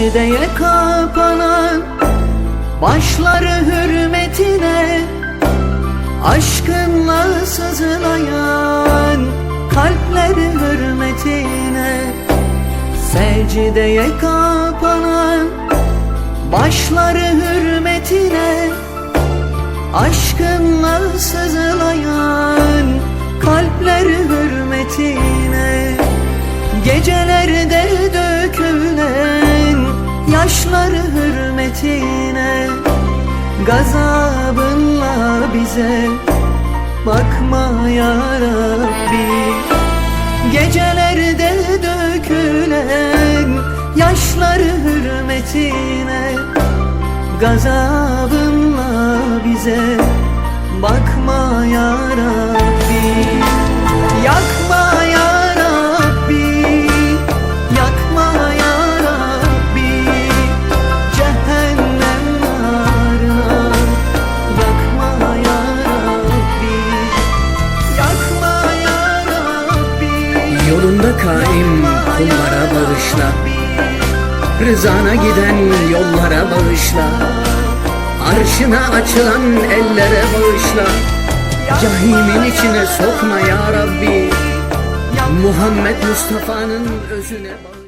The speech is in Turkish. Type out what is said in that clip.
Secdeye kapanan Başları hürmetine Aşkınla sızlayan Kalpleri hürmetine. Secdeye kapanan Başları hürmetine Aşkınla sızlayan Kalpleri hürmetine. Gecelerde hürmetine Gazabınla bize Bakma ya Rabbi. Gecelerde dökülen Yaşları hürmetine Gazabınla bize Bakma ya Rabbi kaim kullara bağışla. Rızana giden yollara bağışla. Arşına açılan ellere bağışla. Cahimin içine sokma ya Rabbi. Muhammed Mustafa'nın özüne bağışla